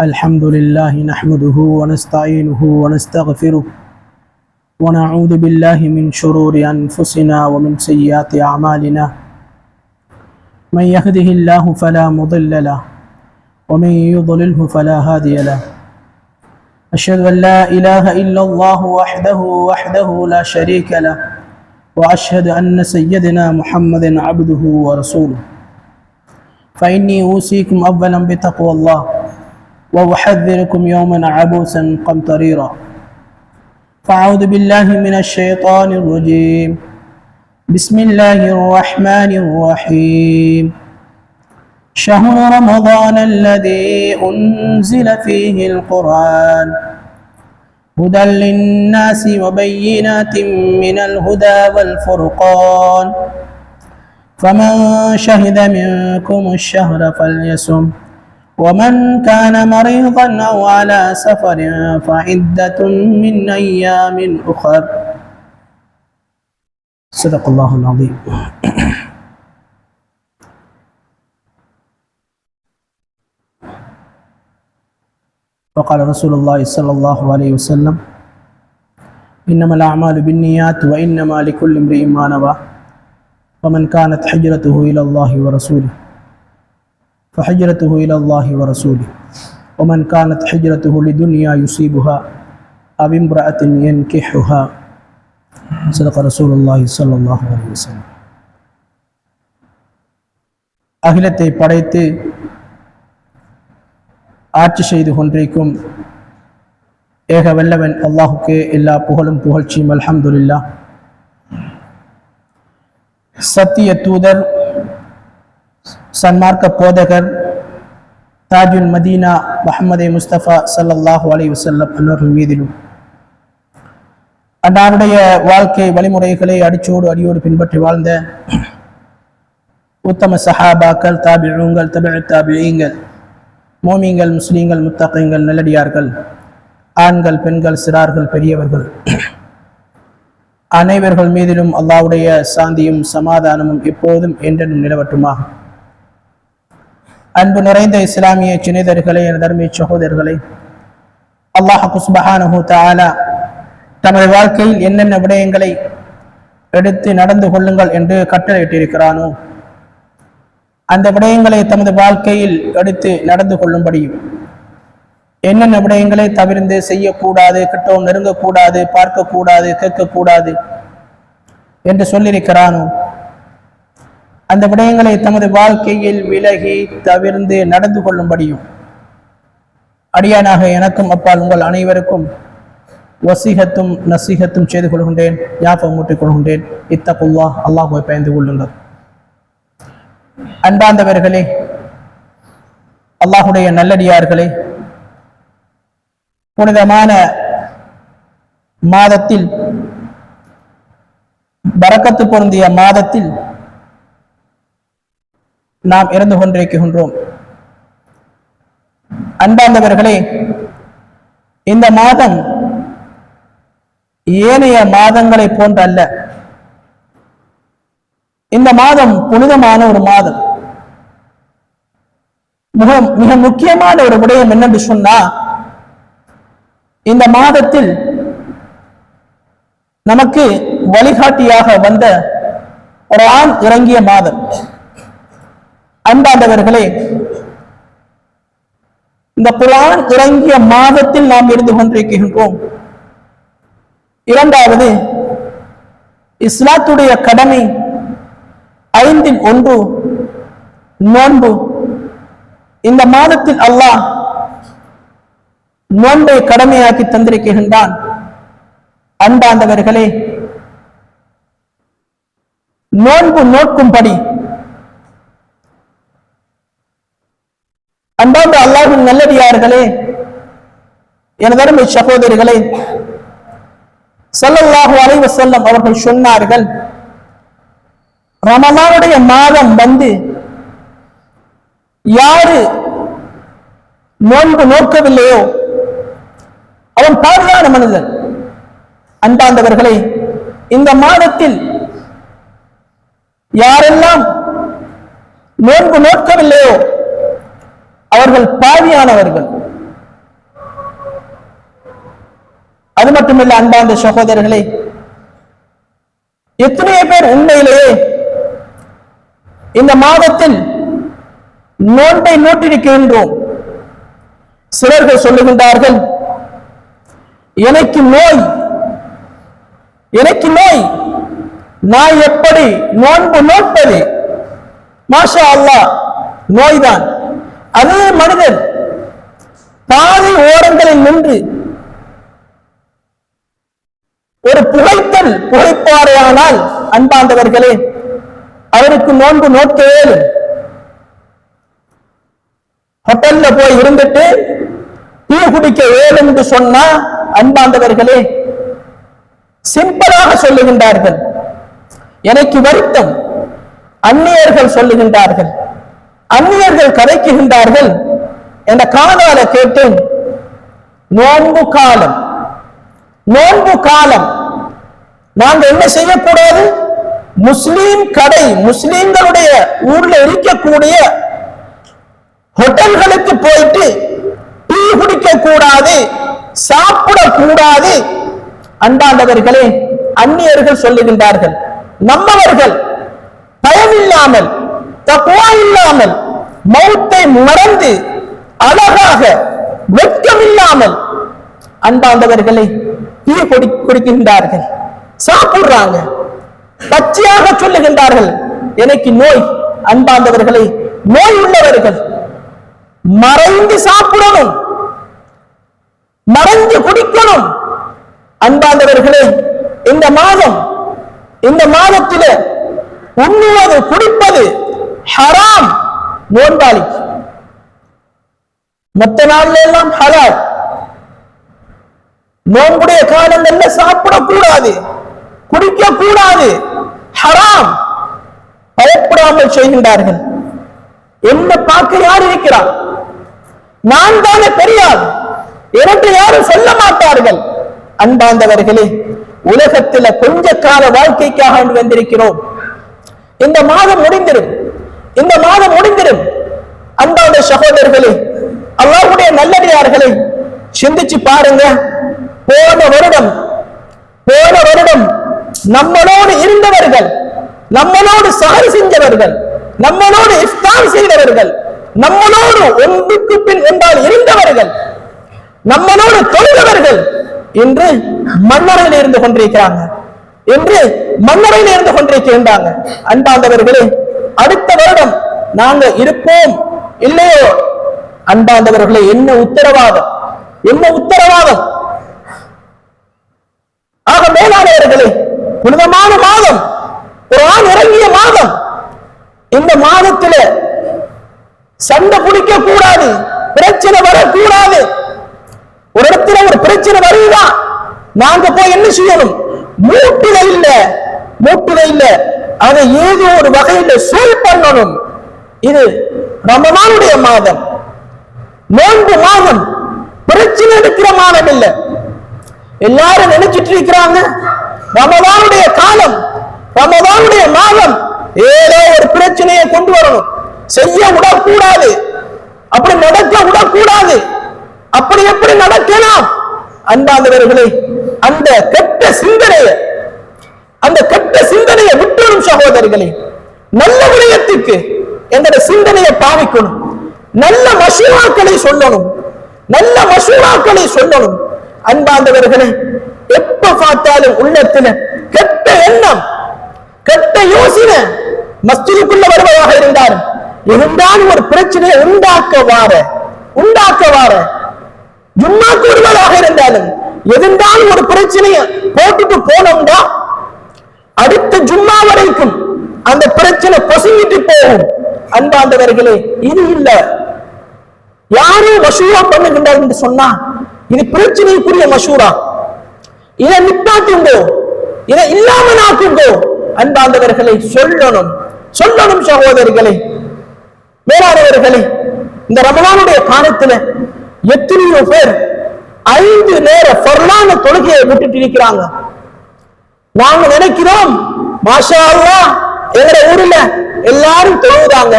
الحمد لله نحمده ونستعينه ونستغفره ونعوذ بالله من شرور أنفسنا ومن سيئات أعمالنا. من يهده الله فلا مضل له ومن يضلله فلا هادي له. أشهد أن لا إله إلا الله وحده وحده لا شريك له وأشهد أن سيدنا محمد عبده ورسوله. فإني أوصيكم أولا بتقوى الله وأحذركم يوما عبوسا قمطريرا. فأعوذ بالله من الشيطان الرجيم. بسم الله الرحمن الرحيم. شهر رمضان الذي أنزل فيه القرآن. هدى للناس وبينات من الهدى والفرقان. فمن شهد منكم الشهر فليصم ومن كان مريضا أو على سفر فعدة من أيام أخر. صدق الله العظيم. وقال رسول الله صلى الله عليه وسلم إنما الأعمال بالنيات وإنما لكل امرئ ما نوى. ومن كانت حجرته إلى الله ورسوله فحجرته إلى الله ورسوله ومن كانت حجرته لدنيا يصيبها أو امرأة ينكحها صدق رسول الله صلى الله عليه وسلم அகிலத்தை படைத்து ஆட்சி செய்து கொண்டிருக்கும் ஏக வல்லவன் அல்லாஹுக்கு எல்லா புகழும் புகழ்ச்சியும் அல்ஹம்துலில்லா சத்திய தூதர் சன்மார்க்க போதகர் தாஜுல் மதீனா முஹம்மதே முஸ்தபா சல்லல்லாஹு அலி வசல்லம் அன்னவர்கள் மீதிலும். அன்னாருடைய வாழ்க்கை வழிமுறைகளை அடிச்சோடு அடியோடு பின்பற்றி வாழ்ந்த உத்தம சஹாபாக்கள் தாபிழுங்கள் தமிழ் தாபிழங்கள் மோமிங்கள் முஸ்லீம்கள் முத்தகைங்கள் நல்லடியார்கள் ஆண்கள் பெண்கள் சிறார்கள் பெரியவர்கள். அனைவர்கள் மீதிலும் அல்லாவுடைய சாந்தியும் சமாதானமும் எப்போதும் என்றென்றும் நிலவட்டுமாக. அன்பு நிறைந்த இஸ்லாமிய சினிதர்களே என தர்மிய சகோதரர்களே அல்லாஹ் குஸ்பஹானஹு தாலா தமது வாழ்க்கையில் என்னென்ன விடயங்களை எடுத்து நடந்து கொள்ளுங்கள் என்று கட்டளையிட்டிருக்கிறானோ அந்த விடயங்களை தமது வாழ்க்கையில் எடுத்து நடந்து கொள்ளும்படியும் என்னென்ன விடயங்களை தவிர்ந்து செய்யக்கூடாது கிட்டவும் நெருங்கக்கூடாது பார்க்கக்கூடாது கேட்கக்கூடாது என்று சொல்லியிருக்கிறானோ? அந்த விடயங்களை தமது வாழ்க்கையில் விலகி தவிர்ந்து நடந்து கொள்ளும்படியும். அடியானாக எனக்கும் அப்பால் உங்கள் அனைவருக்கும் வசீகத்தும் நசீகத்தும் செய்து கொள்கின்றேன் ஞாபகம் மூட்டிக் கொள்கின்றேன். இத்தகுல்லா அல்லாஹுவை பயந்து கொள்ளுங்கள். அன்பாந்தவர்களே அல்லாஹுடைய நல்லடியார்களே புனிதமான மாதத்தில் பறக்கத்து பொருந்திய மாதத்தில் நாம் இருந்து கொண்டிருக்கின்றோம். அன்பார்ந்தவர்களே இந்த மாதம் ஏனைய மாதங்களை போன்ற அல்ல இந்த மாதம் புனிதமான ஒரு மாதம். மிக மிக முக்கியமான ஒரு விடயம் என்னென்று சொன்னா இந்த மாதத்தில் நமக்கு வழிகாட்டியாக வந்த ஒரு ஆண் இறங்கிய மாதம். அன்பாண்டவர்களே இந்த குரான் இறங்கிய மாதத்தில் நாம் இருந்து கொண்டிருக்கின்றோம். இரண்டாவது இஸ்லாத்துடைய கடமை ஐந்தில் ஒன்று நோன்பு. இந்த மாதத்தில் அல்லாஹ் நோன்பை கடமையாக்கி தந்திருக்கின்றான். அன்பாந்தவர்களே நோன்பு நோக்கும்படி அன்பாந்த அல்லாஹின் நல்லடியார்களே எனதருமை சகோதரிகளே ஸல்லல்லாஹு அலைஹி செல்லும் அவர்கள் சொன்னார்கள் ரமலானுடைய மாதம் வந்து யாரு நோன்பு நோக்கவில்லையோ அவன் பாதுகான மனிதன். அன்பாந்தவர்களை இந்த மாதத்தில் யாரெல்லாம் நோன்பு நோக்கவில்லையோ அவர்கள் பாவியானவர்கள். அது மட்டுமில்ல அன்பாந்த சகோதரர்களே எத்தனையோ பேர் உண்மையிலேயே இந்த மாதத்தில் நோன்பை நோட்டிருக்கின்றோம். சிலர்கள் சொல்லுகின்றார்கள் எனக்கு நோய். எனக்கு நோய். நான் எப்படி நோன்பு நோட்பது மாஷா அல்லாஹ் நோய்தான். அதே மனிதன் பாதை ஓரங்களில் நின்று ஒரு புகைத்தல் புகைப்பாறையானால் அன்பாந்தவர்களே அவருக்கு நோன்பு நோக்க இயலும் ஹோட்டல்ல போய் இருந்துட்டு டீ குடிக்க இயலும் என்று சொன்னா அன்பாண்டவர்களே சிம்பிளாக சொல்லுகின்றார்கள். எனக்கு வருத்தம். அந்நியர்கள் சொல்லுகின்றார்கள். அந்நியர்கள் கதைக்குகின்றார்கள் என்ற காதால கேட்டேன். நோன்பு காலம். நோன்பு காலம். நாங்க என்ன செய்யக்கூடாது? முஸ்லீம் கடை முஸ்லீம்களுடைய ஊர்ல இருக்கக்கூடிய ஹோட்டல்களுக்கு போயிட்டு சாப்பிடக்கூடாது. அன்பாண்டவர்களே அந்நியர்கள் சொல்லுகின்றார்கள் நம்மவர்கள் பயமில்லாமல் தப்புவா இல்லாமல் மௌத்தை மறந்து அழகாக வெட்கமில்லாமல் அன்பாண்டவர்களை தீ குடி குடிக்கின்றார்கள். சாப்பிடுறாங்க. பச்சையாக சொல்லுகின்றார்கள் எனக்கு நோய். அன்பாண்டவர்களை நோய் உள்ளவர்கள் மறைந்து சாப்பிடணும். மறைஞ்சு குடிக்கணும். அன்பாண்டவர்களே இந்த மாதம் இந்த மாதத்திலே உண்ணுவது குடிப்பது ஹராம் நோன்பாளி. மொத்த நாள்ல எல்லாம் ஹலால். நோன்புடைய காலங்கள்ல சாப்பிடக்கூடாது குடிக்க கூடாது ஹராம். பயப்படாமல் செய்கின்றார்கள். என்ன பார்க்க யார் இருக்கிறார்? நான் தானே பெரியார். எனக்கு யாரும் சொல்ல மாட்டார்கள். அன்பாந்தவர்களே உலகத்துல கொஞ்ச கால வாழ்க்கைக்காக வந்திருக்கிறோம். இந்த மாதம் முடிந்திரும். இந்த மாதம் முடிந்திரும். அன்பாந்த சகோதரர்களே அல்லாவுடைய நல்லடியார்களை சிந்திச்சு பாருங்க. போன வருடம் போன வருடம் நம்மளோடு இருந்தவர்கள் நம்மளோடு சகர் செஞ்சவர்கள் நம்மளோடு இஃப்தார் செய்தவர்கள் நம்மளோடு ஒன்றுக்கு பின் என்றால் இருந்தவர்கள் நம்மளோடு தொழிலவர்கள் இன்று மன்னரையில் இருந்து கொண்டிருக்கிறாங்க. என்று மன்னரையில் இருந்து கொண்டிருக்கின்றாங்க அன்பாந்தவர்களே அடுத்த வருடம் நாங்க இருப்போம். இல்லையோ? அன்பாந்தவர்களே என்ன உத்தரவாதம்? என்ன உத்தரவாதம்? ஆக மேலானவர்களே புனிதமான மாதம். ஒரு ஆண் இறங்கிய மாதம். இந்த மாதத்துல சண்டை பிடிக்க கூடாது பிரச்சனை வரக்கூடாது. ஒரு இடத்துல ஒரு பிரச்சனை வருதுதான் நாங்க போய் என்ன செய்யணும்? மூட்டுல இல்ல மூட்டுல இல்ல. அதை ஏதோ ஒரு வகையில சொல் பண்ணணும். இது ரமலானுடைய மாதம். நோன்பு மாதம். பிரச்சனை எடுக்கிற மாதம் இல்ல. எல்லாரும் நினைச்சிட்டு இருக்கிறாங்க ரமதானுடைய காலம் ரமதானுடைய மாதம். ஏதோ ஒரு பிரச்சனையை கொண்டு வரணும். செய்ய விடக்கூடாது. அப்படி நடக்க விடக்கூடாது. அப்படி எப்படி நடக்கலாம்? அன்பாந்தவர்களே அந்த கெட்ட சிந்தனையை அந்த கெட்ட சிந்தனையை விட்டுடும் சகோதரிகளே நல்ல விடயத்துக்கு எங்களோட சிந்தனையை பாவிக்கணும். நல்ல மசூராக்களை சொல்லணும். நல்ல மசூராக்களை சொல்லணும். அன்பாந்தவர்களே எப்ப பார்த்தாலும் உள்ளத்துல கெட்ட எண்ணம் கெட்ட யோசனை மஸ்ஜிதுக்குள்ள வருவதாக இருந்தாலும் இருந்தாலும் ஒரு பிரச்சனையை உண்டாக்க வார உண்டாக்க வார ஜும்மா கூடுதலாக இருந்தாலும் எதிர்ந்தாலும் ஒரு பிரச்சனையை போட்டுட்டு போனோம்னா அடுத்த ஜும்மா வரைக்கும் அந்த பிரச்சனை பொசுங்கிட்டு போகும். அன்பாந்தவர்களே இது இல்ல. யாரும் மசூரா பண்ணுகின்றார் என்று சொன்னா இது பிரச்சனைக்குரிய மசூரா. இதை நிப்பாட்டுங்கோ இதை இல்லாமல் ஆக்குங்கோ அன்பாந்தவர்களை சொல்லணும். சொல்லணும் சகோதரிகளை மேலானவர்களே இந்த ரமலானுடைய காலத்துல எத்தனையோ பேர் ஐந்து நேர பொருளான தொழுகையை விட்டுட்டு இருக்கிறாங்க. நாங்க நினைக்கிறோம் மாஷா அல்லாஹ் எங்கட ஊர்ல எல்லாரும் தொழுகிறாங்க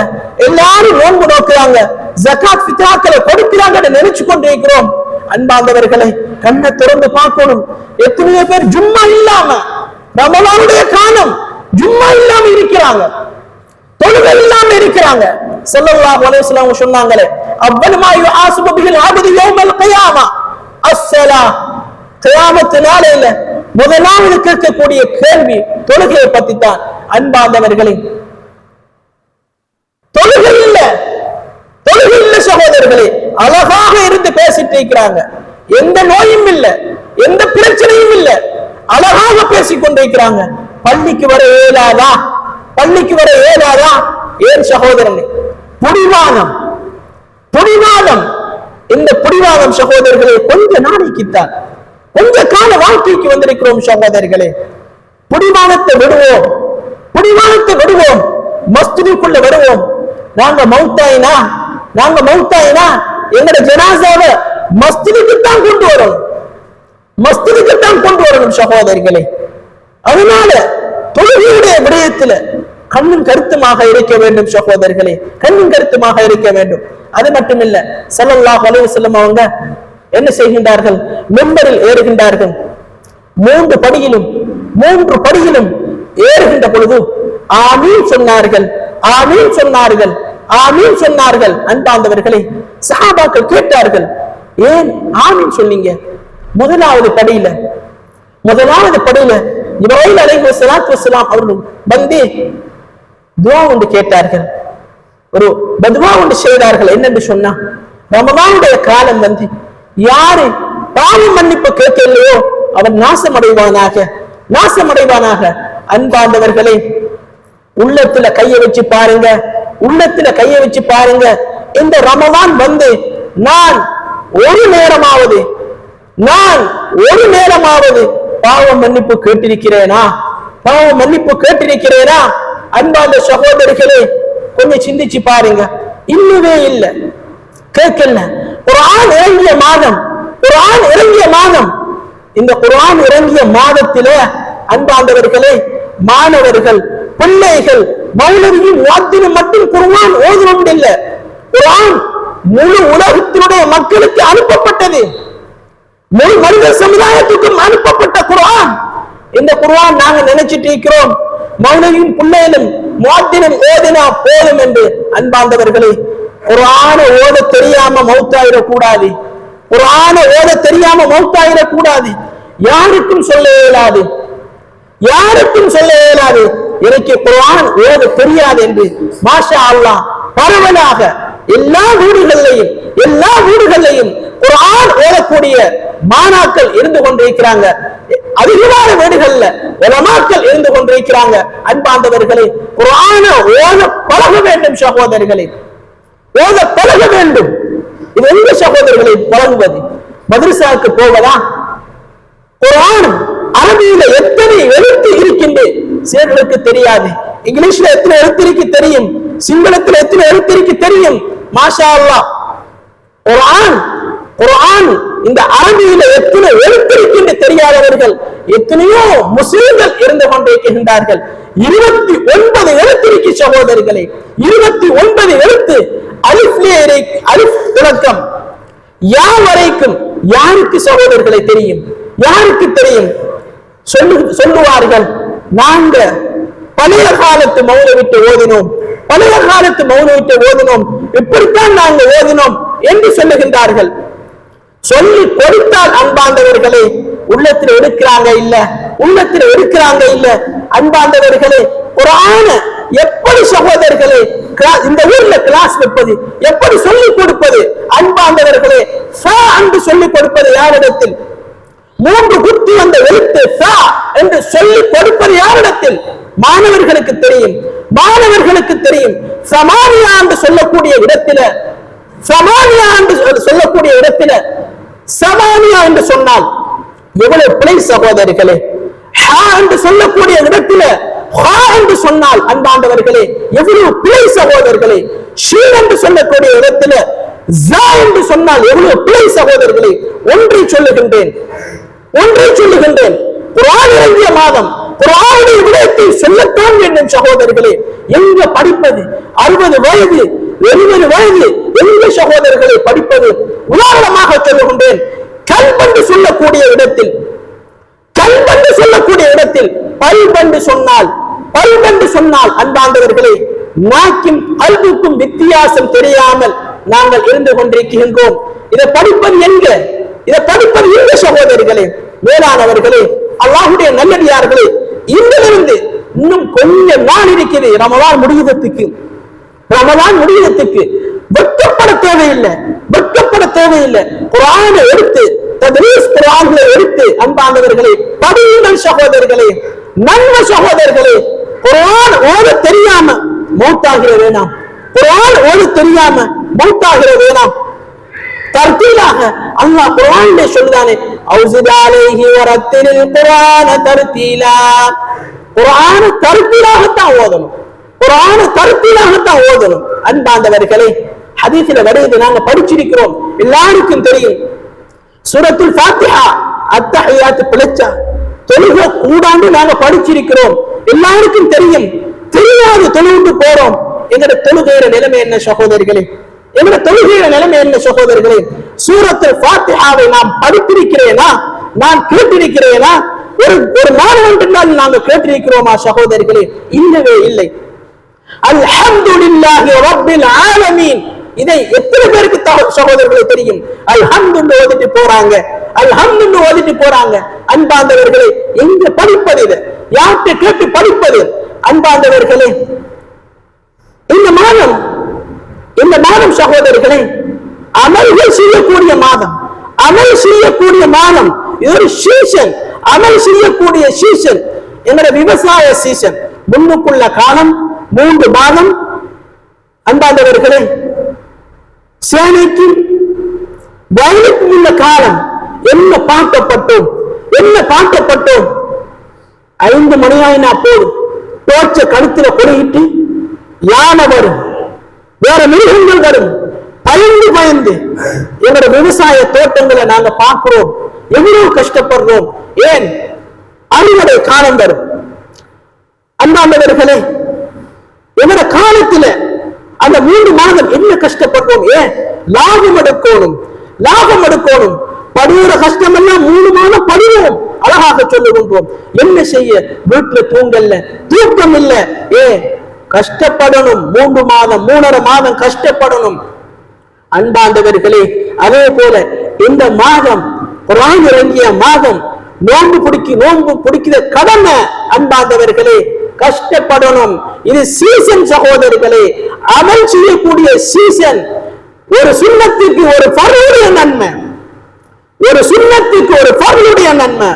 எல்லாரும் நோன்பு நோக்குறாங்க ஜக்காத் ஃபித்ராக்களை கொடுக்கிறாங்கன்னு நினைச்சு கொண்டிருக்கிறோம். அன்பாந்தவர்களை கண்ணை திறந்து பார்க்கணும். எத்தனையோ பேர் ஜும்மா இல்லாம ரமலானுடைய காலம் ஜும்மா இல்லாம இருக்கிறாங்க. தொழுகை இல்லாம இருக்கிறாங்க. ஸல்லல்லாஹு அலைஹி வஸல்லம் சொன்னாங்களே அவ்வளவு யுஹாசிபு பிஹில் அப்து யௌமல் கியாமா அஸ்ஸலா கியாமத் நாளையில முதலாவது கேட்கக்கூடிய கேள்வி தொழுகையை பத்தி தான் அன்பாந்தவர்களே தொழுகை இல்ல. தொழுகை இல்ல சகோதரர்களே அழகாக இருந்து பேசிட்டு இருக்கிறாங்க. எந்த நோயும் இல்ல. எந்த பிரச்சனையும் இல்ல. அழகாக பேசிக் கொண்டிருக்கிறாங்க. பள்ளிக்கு வர இயலாதா பள்ளிக்கு வர ஏலாதா ஏன் சகோதரனே புடிவானம் புடிவாதம் இந்த புடிவாதம் சகோதரர்களே கொஞ்ச நாளைக்குத்தான் கொஞ்ச கால வாழ்க்கைக்கு வந்திருக்கிறோம் சகோதரர்களே. புடிவாதத்தை விடுவோம். புடிவாதத்தை விடுவோம். மஸ்திதுக்குள்ள வருவோம். நாங்க மௌத்தாயினா நாங்க மௌத்தாயினா எங்கட ஜனாசாவை மஸ்திதுக்கு தான் கொண்டு வரும் மஸ்திதுக்கு தான் கொண்டு வரணும் சகோதரிகளே அதனால தொழுகையுடைய விடயத்துல கண்ணும் கருத்துமாக இருக்க வேண்டும் சகோதரர்களே கண்ணும் கருத்துமாக இருக்க வேண்டும். அது மட்டுமில்ல ஸல்லல்லாஹு அலைஹி அவங்க என்ன செய்கின்றார்கள்? மெம்பரில் ஏறுகின்றார்கள். மூன்று படியிலும் மூன்று படியிலும் ஏறுகின்ற பொழுது ஆமீன் சொன்னார்கள் ஆமீன் சொன்னார்கள் ஆமீன் சொன்னார்கள். அன்பாந்தவர்களே சஹாபாக்கள் கேட்டார்கள் ஏன் ஆமீன் சொன்னீங்க? முதலாவது படியில முதலாவது படியில இவரையில் அலைஹி ஸலாத்து வஸலாம் அவர்கள் வந்து துவா ஒன்று கேட்டார்கள். ஒரு பதுவா ஒன்று செய்தார்கள். என்னென்று சொன்னா ரமலானுடைய காலம் வந்து யாரு பாவ மன்னிப்பு கேட்கலையோ அவன் நாசமடைவானாக. நாசமடைவானாக. அன்பார்ந்தவர்களே உள்ளத்துல கைய வச்சு பாருங்க. உள்ளத்துல கைய வச்சு பாருங்க. இந்த ரமவான் வந்து நான் ஒரு நேரமாவது நான் ஒரு நேரமாவது பாவ மன்னிப்பு கேட்டிருக்கிறேனா? பாவ மன்னிப்பு கேட்டிருக்கிறேனா? அன்பார்ந்த சகோதரிகளே கொஞ்சம் சிந்திச்சு பாருங்க. இன்னுமே இல்லை. கேட்கல. ஒரு ஆண் இறங்கிய மாதம் ஒரு ஆண் இறங்கிய மாதம் இந்த குரான் இறங்கிய மாதத்திலே அன்பார்ந்தவர்களே மாணவர்கள் பிள்ளைகள் மௌலவியும் வாத்தினும் மட்டும் குருவான் ஓதுவது இல்லை. குரான் முழு உலகத்தினுடைய மக்களுக்கு அனுப்பப்பட்டது. முழு மனித சமுதாயத்துக்கும் அனுப்பப்பட்ட குரான் இந்த குருவான் நாங்க நினைச்சிட்டு இருக்கிறோம். மௌனவியும் புள்ளையிலும் முவாத்தினும் ஓதினா போதும் என்று அன்பார்ந்தவர்களே குர்ஆன ஓத தெரியாம மௌத்தாயிடக்கூடாது. கூடாது குர்ஆன ஓத தெரியாம மௌத்தாயிடக்கூடாது. யாருக்கும் சொல்ல இயலாது. யாருக்கும் சொல்ல இயலாது. எனக்கு குரான் ஓத தெரியாது என்று மாஷா அல்லா பரவலாக எல்லா வீடுகளிலையும் எல்லா வீடுகளிலையும் குரான் ஓதக்கூடிய மாணாக்கள் இருந்து கொண்டிருக்கிறாங்க. அதிகமான வீடுகள்ல உலமாக்கள் இருந்து கொண்டிருக்கிறாங்க. அன்பாந்தவர்களே குரான ஓத பழக வேண்டும் சகோதரர்களே. ஓத பழக வேண்டும். இது எந்த சகோதரர்களை பழகுவது? மதுரசாவுக்கு போவதா? குரான் அரபியில எத்தனை எழுத்து இருக்கின்ற சிலர்களுக்கு தெரியாது. இங்கிலீஷ்ல எத்தனை எழுத்திருக்கு தெரியும்? சிங்களத்துல எத்தனை எழுத்திருக்கு தெரியும்? மாஷா அல்லாஹ். குரான் குரான் இந்த அரபியில எத்தனை எழுத்திருக்கின்ற தெரியாதவர்கள் எத்தனையோ முஸ்லிம்கள் இருந்து கொண்டிருக்கின்றார்கள். இருபத்தி ஒன்பது எழுத்திருக்கு சகோதரிகளை சகோதரிகளே இருபத்தி ஒன்பது எழுத்து அலிஃப்லே அலிஃப் விளக்கம். யா வரைக்கும் யாருக்கு சகோதரர்களை தெரியும்? யாருக்கு தெரியும்? சொல்லு சொல்லுவார்கள் நாங்க பழைய காலத்து மௌன விட்டு ஓதினோம். பழைய காலத்து மௌன விட்டு ஓதினோம். இப்படித்தான் நாங்க ஓதினோம் என்று சொல்லுகின்றார்கள். சொல்லி கொடுத்தால் அன்பாந்தவர்களே உள்ளத்தில் எடுக்கிறாங்க இல்ல? உள்ளத்தில் எடுக்கிறாங்க இல்ல? அன்பாந்தவர்களே குரான எப்படி சகோதரர்களே இந்த ஊர்ல கிளாஸ் வைப்பது எப்படி சொல்லிக் கொடுப்பது? அன்பாந்தவர்களே அன்பு சொல்லிக் கொடுப்பது யாரிடத்தில்? மூன்று குத்தி வந்த எழுத்து ஃபா என்று சொல்லிக் கொடுப்பது யாரிடத்தில்? மாணவர்களுக்கு தெரியும். மாணவர்களுக்கு தெரியும். சமானியா என்று சொல்லக்கூடிய இடத்தில சமானியா என்று சொல்லக்கூடிய இடத்தில சமானியா என்று சொன்னால் எவ்வளவு பிழை சகோதரிகளே? ஹா என்று சொல்லக்கூடிய இடத்துல ஹா என்று சொன்னால் அன்பாண்டவர்களே எவ்வளவு பிழை சகோதரர்களே ஷீ என்று சொல்லக்கூடிய இடத்துல ஜா என்று சொன்னால் எவ்வளவு பிழை சகோதரர்களே ஒன்றை சொல்லுகின்றேன். ஒன்றை சொல்லுகின்றேன். குரான் இறங்கிய மாதம் குரானுடைய விடயத்தை சொல்லத்தான் வேண்டும் சகோதரர்களே எங்க படிப்பது? அறுபது வயது ஒருவர் வயது எளிய சகோதரர்களை படிப்பது உதாரணமாக சொல்லுகின்றேன். கல்பண்டு சொல்லக்கூடிய இடத்தில் கல்பண்டு சொல்லக்கூடிய இடத்தில் பல்பண்டு சொன்னால் பல்பண்டு சொன்னால் அன்பாண்டவர்களே நாக்கும் கல்வுக்கும் வித்தியாசம் தெரியாமல் நாங்கள் இருந்து கொண்டிருக்கின்றோம். இதை படிப்பது எங்க? இதை படிப்பது எங்க சகோதரிகளே? மேலானவர்களே அல்லாஹுடைய நல்லடியார்களே இன்றிலிருந்து இன்னும் கொஞ்சம் நாள் இருக்குது. ரமலான் முடிவதற்கு ரமதான் முடிவதற்கு வெட்கப்பட தேவையில்லை வெட்கப்பட தேவையில்லை. குரானை எடுத்து தத்ரீஸ் குரான்களை எடுத்து அன்பானவர்களே படியுங்கள் சகோதரர்களே நல்ல சகோதரர்களே குரான் ஓட தெரியாம மௌத்தாகிற வேணாம். குரான் ஓட தெரியாம மௌத்தாகிற வேணாம். தர்த்தீலாக அல்லாஹ் குரான் சொல்லுதானே அவுசித் அலைஹி குரான தர்த்தீலா குரான தர்த்தீலாகத்தான் ஓதணும். குரான கருத்திலாகத்தான் ஓதணும். அன்பாந்தவர்களே ஹதீசில வருது நாங்க படிச்சிருக்கிறோம். எல்லாருக்கும் தெரியும். சூரத்துல் ஃபாத்திஹா அத்தஹியாத் பிழைச்சா தொழுக கூடாண்டு நாங்க படிச்சிருக்கிறோம். எல்லாருக்கும் தெரியும். தெரியாது தொழுகிட்டு போறோம். எங்கட தொழுகையிற நிலைமை என்ன சகோதரிகளே? எங்கட தொழுகையிற நிலைமை என்ன சகோதரிகளே? சூரத்தில் ஃபாத்திஹாவை நாம் படித்திருக்கிறேனா? நான் கேட்டிருக்கிறேனா? ஒரு ஒரு நாடு நாள் நாங்கள் கேட்டிருக்கிறோமா சகோதரிகளே? இல்லவே இல்லை. அல்ஹம்துலில்லாஹி ரப்பில் ஆலமீன். இதை எத்தனை பேருக்கு தக- சகோதரர்களே தெரியும்? அல்ஹம்துன்னு ஓதிட்டு போறாங்க. அல்ஹம்துன்னு ஓதிட்டு போறாங்க. அன்பாந்தவர்களே எங்க படிப்பது இது? யார்கிட்ட கேட்டு படிப்பது? அன்பாந்தவர்களே இந்த மாதம் இந்த மாதம் சகோதரர்களே அமல்கள் செய்யக்கூடிய மாதம். அமல் செய்யக்கூடிய மாதம். இது ஒரு சீசன் அமல் செய்யக்கூடிய சீசன் எங்களோட விவசாய சீசன் முன்னுக்குள்ள காலம் மூன்று மாதம் அன்பாந்தவர்களே சேனைக்கு வயலுக்கு உள்ள காலம். என்ன பார்க்கப்பட்டோம்? என்ன பார்க்கப்பட்டோம்? ஐந்து மணியாயினா போதும். தோற்ற கழுத்துல கொடையிட்டு யானை வரும். வேற மிருகங்கள் வரும். பயந்து பயந்து. எங்களோட விவசாய தோட்டங்களை நாங்க பார்க்கிறோம். எவ்வளவு கஷ்டப்படுறோம். ஏன்? அறுவடை காலம் வரும். அன்பாண்டவர்களே எங்கட காலத்துல அந்த மூன்று மாதம் என்ன கஷ்டப்படுறோம்? ஏன்? லாபம் எடுக்கணும். லாபம் எடுக்கணும். படுகிற கஷ்டம் எல்லாம் மூணு மாதம் படுவோம். அழகாக சொல்லுகின்றோம். என்ன செய்ய? வீட்டுல தூங்கல்ல. தூக்கம் இல்ல. ஏ கஷ்டப்படணும். மூன்று மாதம் மூணரை மாதம் கஷ்டப்படணும். அன்பாண்டவர்களே அதே போல இந்த மாதம் குரான் இறங்கிய மாதம் நோன்பு பிடிக்கி நோன்பு பிடிக்கிற கடமை அன்பாண்டவர்களே கஷ்டப்படணும். இது சீசன் சகோதரர்களே அமல் செய்யக்கூடிய சீசன். ஒரு சுண்ணத்துக்கு ஒரு பருடைய நன்மை. ஒரு சுண்ணத்துக்கு ஒரு பருளுடைய நன்மை.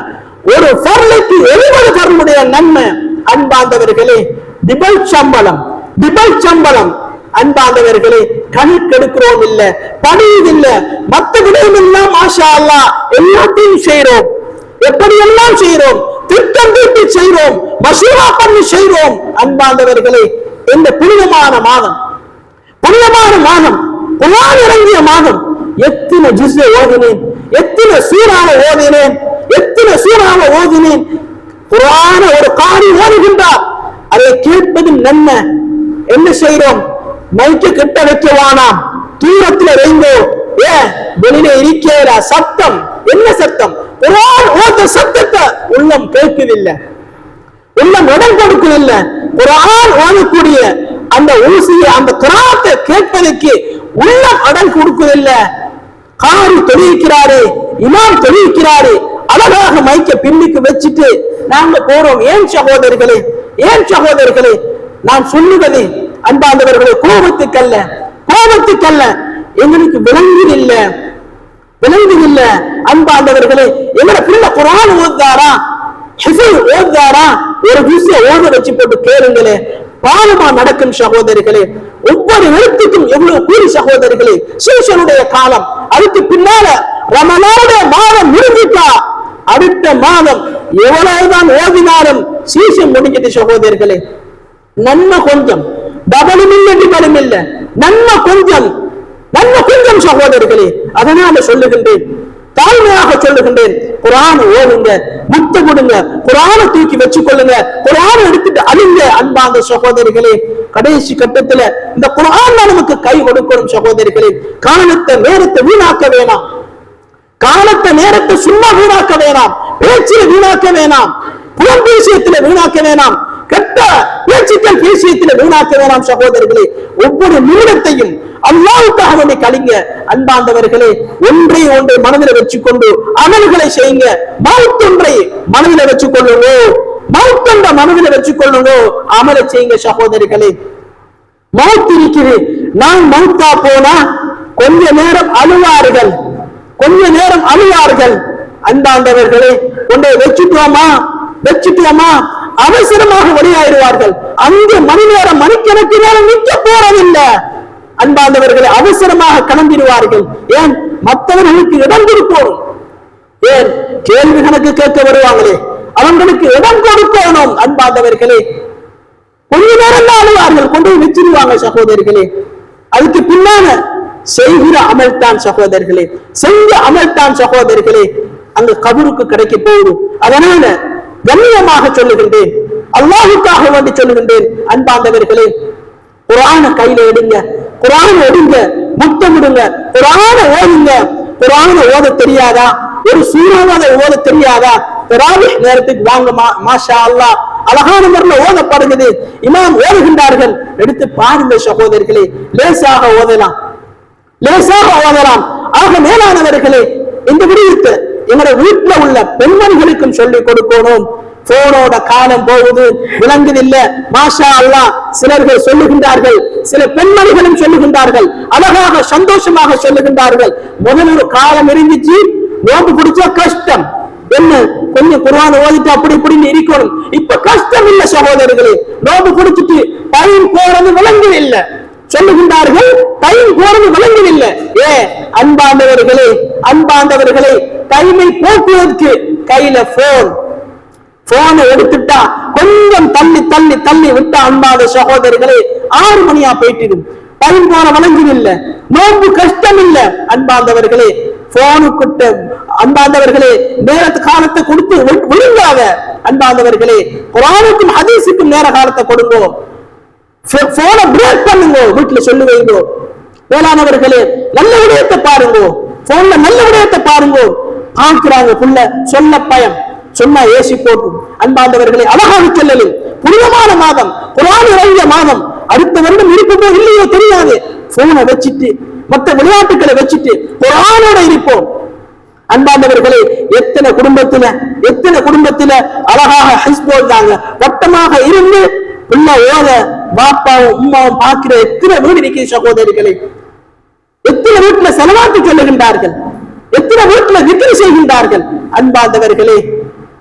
ஒரு பருளுக்கு எழுபது பருளுடைய நன்மை. அன்பாந்தவர்களே டிபல் சம்பளம் டிபல் சம்பளம். அன்பாந்தவர்களே கணக்கெடுக்கிறோம் இல்ல பணியுது இல்ல மத்த விடயம் எல்லாம் மாஷா அல்லா எல்லாத்தையும் செய்யறோம் எப்படி எல்லாம் செய்யறோம் திட்டம் தீட்டி செய்யறோம் மசூரா பண்ணி செய்வோம் அன்பாந்தவர்களே இந்த புனிதமான மாதம் புனிதமான மாதம் குரான் இறங்கிய மாதம் எத்தனை ஜிஸ்ஸை ஓதினேன் எத்தனை சூறாவை ஓதினேன் எத்தனை சூறாவை ஓதினேன். குரான ஒரு காரி ஓடுகின்றார் அதை கேட்பதும் நன்மை. என்ன செய்கிறோம் மைக்கு கிட்ட வைக்கவானாம். தூரத்துல வைங்கோ ஏ வெளியில இருக்கிற சத்தம்? என்ன சத்தம்? குரான் ஓத சத்தத்தை உள்ளம் கேட்கவில்லை. உள்ளம் இல்ல. ஒரு குரான் ஓதக்கூடிய அந்த ஊசியை அந்த குராத்தை கேட்பதற்கு உள்ள அடம் கொடுக்கவில்லை காரி தெரிவிக்கிறாரு இமாம் தெரிவிக்கிறாரு அழகாக மைக்க பின்னுக்கு வச்சுட்டு நாங்க போறோம். ஏன் சகோதரர்களே ஏன் சகோதரர்களே நான் சொல்லுவது அன்பாந்தவர்களே கோபத்துக்கல்ல கோபத்துக்கல்ல. எங்களுக்கு விளங்குதில்லை விளங்குதில்ல அன்பாந்தவர்களே எங்களை பிள்ளை குரான் ஓதுதாரா ஹிஃபுல் ஓதுதாரா ஒரு விஷய ஓத வச்சு போட்டு கேளுங்களே. பாவமா நடக்கும் சகோதரிகளே. ஒவ்வொரு எழுத்துக்கும் எவ்வளவு கூலி சகோதரிகளே. சீசனுடைய காலம். அதுக்கு பின்னால ரமலானுடைய மாதம் முடிஞ்சிட்டா. அடுத்த மாதம் எவ்வளவுதான் ஓதினாலும் சீசன் முடிஞ்சிட்டு சகோதரிகளே. நன்மை கொஞ்சம். டபலும் இல்லை டிபலும் இல்லை நன்மை கொஞ்சம். நன்மை கொஞ்சம் சகோதரிகளே. அதனால சொல்லுகின்றேன். தாழ்மையாக சொல்லுகின்றேன். குரானை ஓடுங்க முத்த கொடுங்க குரானை தூக்கி வச்சு கொள்ளுங்க எடுத்துட்டு அழுங்க அன்பாந்த சகோதரிகளே. கடைசி கட்டத்துல இந்த குரான் நமக்கு கை கொடுக்கணும் சகோதரிகளே. காலத்தை நேரத்தை வீணாக்க வேணாம். காலத்தை நேரத்தை சும்மா வீணாக்க வேணாம். பேச்சில வீணாக்க வேணாம். புலம்பேசியத்துல வீணாக்க வேணாம். கெட்ட பேச்சுக்கள் பேசியத்தில் வீணாக்க வேணாம் சகோதரர்களே ஒவ்வொரு நிமிடத்தையும் அல்லாவுக்காக வேண்டி கழிங்க. அன்பாந்தவர்களே ஒன்றை ஒன்றை மனதில் வச்சுக்கொண்டு அமல்களை செய்யுங்க. மவுத்தொன்றை மனதில் வச்சுக்கொள்ளுங்க. மவுத்தொன்ற மனதில் வச்சுக்கொள்ளுங்க. அமலை செய்யுங்க சகோதரிகளே. மவுத் இருக்குது நான் மௌத்தா போனா கொஞ்ச நேரம் அழுவார்கள். கொஞ்ச நேரம் அழுவார்கள். அன்பாண்டவர்களே ஒன்றை வச்சுட்டோமா? வச்சுட்டோமா? அவசரமாக வெளியாயிடுவார்கள். அங்கு மணி நேரம் மணிக்கணக்கு நேரம் நிற்க போறதில்லை. அன்பாண்டவர்களை அவசரமாக கிளம்பிடுவார்கள். ஏன்? மற்றவர்களுக்கு இடம் கொடுக்கணும் ஏன்? கேள்வி கணக்கு கேட்க வருவாங்களே அவங்களுக்கு இடம் கொடுக்கணும் அன்பாந்தவர்களே கொஞ்ச நேரம் தான் அழுவார்கள். கொண்டு போய் வச்சிருவாங்க சகோதரிகளே. அதுக்கு பின்னால செய்கிற அமல் தான் சகோதரர்களே செஞ்ச அமல் தான் சகோதரர்களே அங்க கபருக்கு கிடைக்க போகுது. அதனால கண்ணியமாக சொல்லுகின்றேன். அல்லாஹுக்காக வேண்டி சொல்லுகின்றேன். அன்பாந்தவர்களே குரான கையில எடுங்க. குரான எடுங்க. முத்தமிடுங்க குரான ஓடுங்க குரான ஓத தெரியாதா? ஒரு சூறாவதை ஓத தெரியாதா? தராவிஹ் நேரத்துக்கு வாங்க மா- மாஷா அல்லாஹ் அழகான முறையில் ஓதப்படுகிறது. இமாம் ஓதுகின்றார்கள். எடுத்து பாருங்க சகோதரர்களே லேசாக ஓதலாம். லேசாக ஓதலாம். ஆக மேலானவர்களே இந்த விடுவித்து எங்களுடைய வீட்டுல உள்ள பெண்மணிகளுக்கும் சொல்லிக் கொடுக்கணும். போனோட காலம் போகுது விளங்குதில்ல. மாஷா அல்லாஹ் சிலர்கள் சொல்லுகின்றார்கள் சில பெண்மணிகளும் சொல்லுகின்றார்கள் அழகாக சந்தோஷமாக சொல்லுகின்றார்கள். முதல் ஒரு காலம் இருந்துச்சு நோம்பு பிடிச்சா கஷ்டம். என்ன? கொஞ்சம் குர்ஆன் ஓதிட்டு அப்படி இப்படின்னு இருக்கணும். இப்ப கஷ்டம் இல்ல சகோதரர்களே நோம்பு பிடிச்சிட்டு டைம் போறது விளங்குதில்லை. சொல்லுகின்றார்கள். டைம் போறது விளங்கவில்லை. ஏ அன்பாண்டவர்களே அன்பாண்டவர்களே கைமை போக்குவதற்கு கையில போன் போனை எடுத்துட்டா கொஞ்சம் தள்ளி தள்ளி தள்ளி விட்ட அன்பாத சகோதரர்களே ஆறு மணியா போயிட்டிடும் டைம் போன வழங்கவில்ல நோன்பு கஷ்டம் இல்ல அன்பாந்தவர்களே போனுக்கிட்ட அன்பாந்தவர்களே நேரத்து காலத்தை கொடுத்து விழுங்காத அன்பாந்தவர்களே குரானுக்கும் ஹதீஸுக்கும் நேர காலத்தை கொடுங்கோ. போனை பிரேக் பண்ணுங்க வீட்டுல சொல்லி வைங்கோ வேளாணவர்களே நல்ல விடயத்தை பாருங்க. போன்ல நல்ல விடயத்தை பாருங்க. பார்க்கிறாங்க புள்ள சொல்ல பயம் சொன்னா ஏசி போட்டும் அன்பாண்டவர்களே அழகாக செல்லலில் புனிதமான மாதம் குரான் இறங்கிய மாதம். அடுத்த வருடம் இருப்பதோ இல்லையோ தெரியாது. போனை வச்சுட்டு மற்ற விளையாட்டுகளை வச்சுட்டு குரானோட இருப்போம். அன்பாண்டவர்களே எத்தனை குடும்பத்துல எத்தனை குடும்பத்துல அழகாக ஹிஸ் போடுறாங்க வட்டமாக இருந்து பிள்ளை ஓத பாப்பாவும் உமாவும் பார்க்கிற எத்தனை வீடு இருக்கிற சகோதரிகளே? எத்தனை வீட்டுல செலவாட்டு சொல்லுகின்றார்கள்? எத்தனை வீட்டுல விக்கிரி செய்கின்றார்கள்? அன்பாந்தவர்களே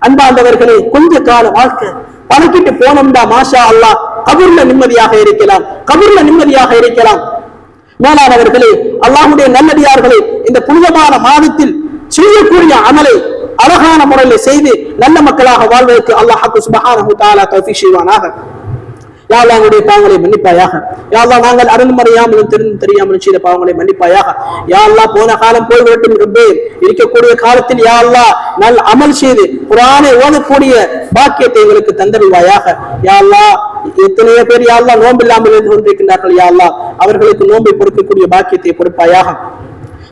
அன்பாந்தவர்களே கொஞ்ச கால வாழ்க்கை பணக்கிட்டு போனோம்டா மாஷா அல்லாஹ். கபூர்ல நிம்மதியாக இருக்கலாம் கபூர்ல நிம்மதியாக இருக்கலாம். மேலானவர்களே அல்லாஹுடைய நல்லடியார்களே இந்த புனிதமான மாதத்தில் செய்யக்கூடிய அமலை அழகான முறையில் செய்து நல்ல மக்களாக வாழ்வதற்கு அல்லாஹ் சுபஹானஹு தாலா தௌஃபிக் செய்வானாக. யா அல்லாஹ் எங்களுடைய பாவங்களை மன்னிப்பாயாக. யா அல்லாஹ் நாங்கள் அருள்மறையாமலும் தெரிந்து தெரியாமலும் செய்த பாவங்களை மன்னிப்பாயாக. யாழ்லா போன காலம் போய் விட்டும் ரப்பே. இருக்கக்கூடிய காலத்தில் யாழ்லா நல் அமல் செய்து குரானை ஓதக்கூடிய பாக்கியத்தை எங்களுக்கு தந்தருவாயாக யாழ்லா எத்தனையோ பேர் யாழ்லா நோன்பில்லாமல் இருந்து கொண்டிருக்கின்றார்கள் யாழ்லா. அவர்களுக்கு நோன்பை பொறுக்கக்கூடிய பாக்கியத்தை பொறுப்பாயாக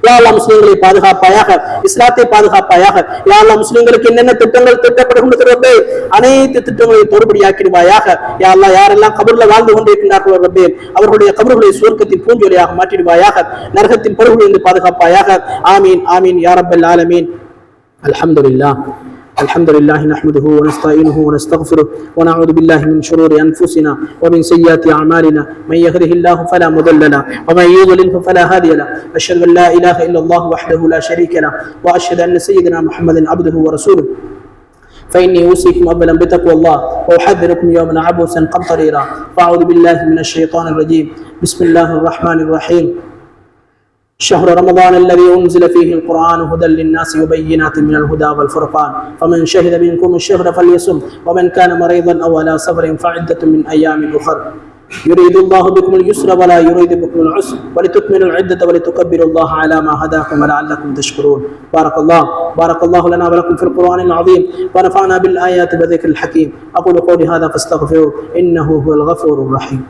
யாழ்லா முஸ்லீம்களை பாதுகாப்பாயாக இஸ்லாத்தை பாதுகாப்பாயாக யாழ்லா முஸ்லீம்களுக்கு என்னென்ன திட்டங்கள் திட்டப்படுகின்றது அனைத்து திட்டங்களையும் தோடுபடியாக்கிடுவாயாக. யாழ்லா யாரெல்லாம் கபர்ல வாழ்ந்து கொண்டிருக்கின்றார்கள் ரப்பே அவர்களுடைய கபர்களை சுவர்க்கத்தின் பூஞ்சொலியாக மாற்றிடுவாயாக. நரகத்தின் பொருள்களிலிருந்து பாதுகாப்பாயாக. ஆமீன் ஆமீன் யாரப்பல் ஆலமீன். அலமதுல்லா الحمد لله نحمده ونستعينه ونستغفره ونعوذ بالله من شرور أنفسنا ومن سيئات أعمالنا. من يهده الله فلا مضل له ومن يضلل فلا هادي له. أشهد أن لا إله إلا الله وحده لا شريك له وأشهد أن سيدنا محمدا عبده ورسوله. فإني أوصيكم أولا بتقوى الله وأحذركم يوما عبوسا قمطريرا. فأعوذ بالله من الشيطان الرجيم. بسم الله الرحمن الرحيم. شهر رمضان الذي أنزل فيه القرآن هدى للناس وبينات من الهدى والفرقان. فمن شهد منكم الشهر فليصم ومن كان مريضا أو على سفر فعدة من أيام أخر. يريد الله بكم اليسر ولا يريد بكم العسر. ولتكملوا العدة ولتكبروا الله على ما هداكم ولعلكم تشكرون. بارك الله بارك الله لنا ولكم في القرآن العظيم. ونفعنا بالآيات والذكر الحكيم. أقول قولي هذا فاستغفروه إنه هو الغفور الرحيم.